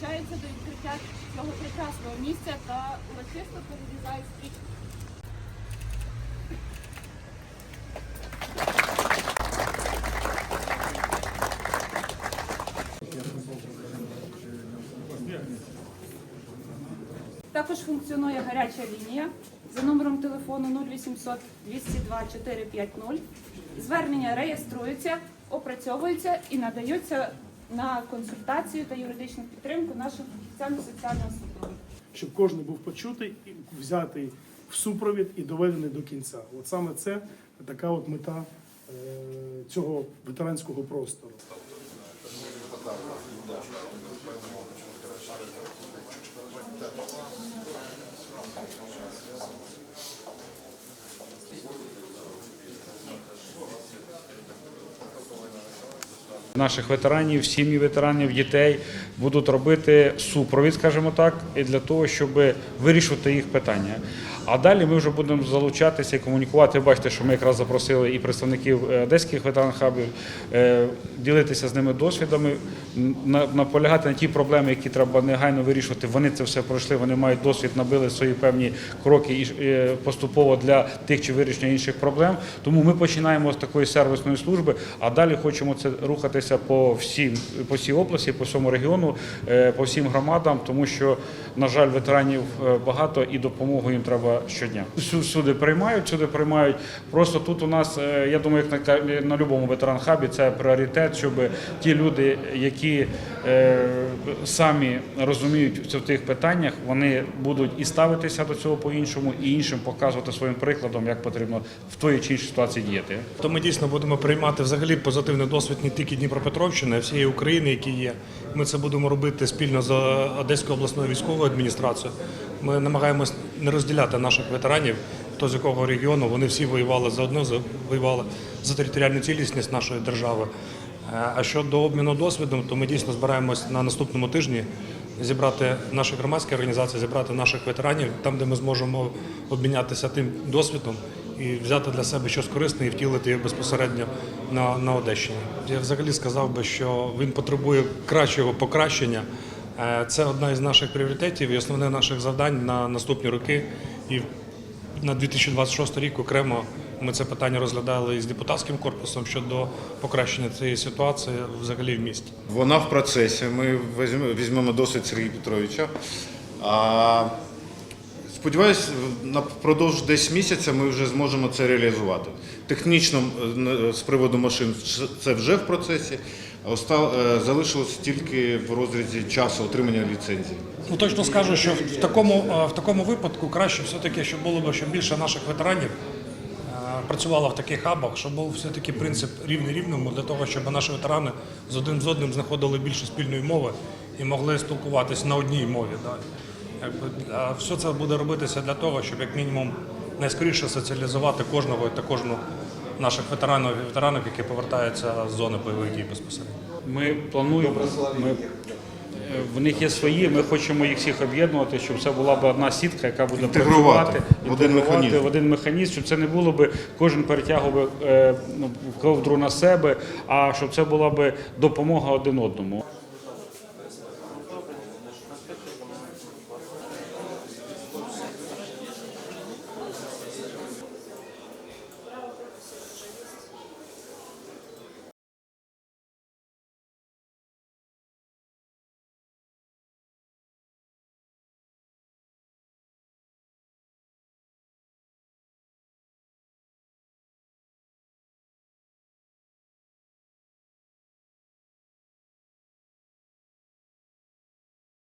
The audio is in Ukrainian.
долучаються до відкриття цього прекрасного місця та урочисто перерізають стрічку. Також функціонує гаряча лінія за номером телефону 0800 202 450. Звернення реєструються, опрацьовуються і надаються на консультацію та юридичну підтримку нашим фахівцям соціального супроводу. щоб кожен був почутий і взятий в супровід і доведений до кінця. От саме це така от мета е, цього ветеранського простору. Наших ветеранів, сім'ї ветеранів, дітей будуть робити супровід, скажімо так, і для того, щоб вирішувати їх питання. А далі ми вже будемо залучатися і комунікувати. Бачите, що ми якраз запросили і представників е, одеських ветеран-хабів, е, ділитися з ними досвідами, наполягати на ті проблеми, які треба негайно вирішувати. Вони це все пройшли, вони мають досвід, набили свої певні кроки і е, поступово для тих чи вирішення інших проблем. Тому ми починаємо з такої сервісної служби, а далі хочемо це рухатися по всім по всій області, по всьому регіону, по всім громадам, тому що, на жаль, ветеранів багато і допомогу їм треба щодня. Сюди приймають, сюди приймають. Просто тут у нас, е, я думаю, як на, на будь-якому ветеран-хабі, це пріоритет, щоб ті люди, які самі розуміють в тих питаннях, вони будуть і ставитися до цього по-іншому, і іншим показувати своїм прикладом, як потрібно в тої чи іншій ситуації діяти. То ми дійсно будемо приймати взагалі позитивний досвід не тільки Дніпропетровщини, а всієї України, які є. Ми це будемо робити спільно з Одеською обласною військовою адміністрацією. Ми намагаємось не розділяти наших ветеранів, хто з якого регіону. Вони всі воювали за- воювали за територіальну цілісність нашої держави. Е, А щодо обміну досвідом, то ми дійсно збираємось на наступному тижні зібрати наші громадські організації, зібрати наших ветеранів там, де ми зможемо обмінятися тим досвідом і взяти для себе щось корисне і втілити безпосередньо на, на Одещині. Я взагалі сказав би, що він потребує кращого покращення. Е, Це одна із наших пріоритетів і основне наших завдань на наступні роки. І на 2026 рік окремо ми це питання розглядали із депутатським корпусом щодо покращення цієї ситуації взагалі в місті. Вона в процесі. Ми візьмемо, досвід Сергія Петровича. А, сподіваюсь, напродовж десь місяця ми вже зможемо це реалізувати. Технічно з приводу машин це вже в процесі. е, Залишилось тільки в розрізі часу отримання ліцензії. Ну точно скажу, що в такому, е, в такому випадку краще все-таки, щоб було б, щоб більше наших ветеранів працювало в таких хабах, щоб був все-таки принцип рівний рівному для того, щоб наші ветерани з один з одним знаходили більше спільної мови і могли спілкуватися на одній мові. А все це буде робитися для того, щоб як мінімум найскоріше соціалізувати кожного та кожну наших ветеранів і ветеранів, які повертаються з зони бойових дій безпосередньо. Ми плануємо, ми, в них є свої, ми хочемо їх всіх об'єднувати, щоб це була б одна сітка, яка буде Інтегрувати працювати, в один механізм. в один механізм, щоб це не було би, кожен перетягував е, ну, ковдру на себе, а щоб це була би допомога один одному.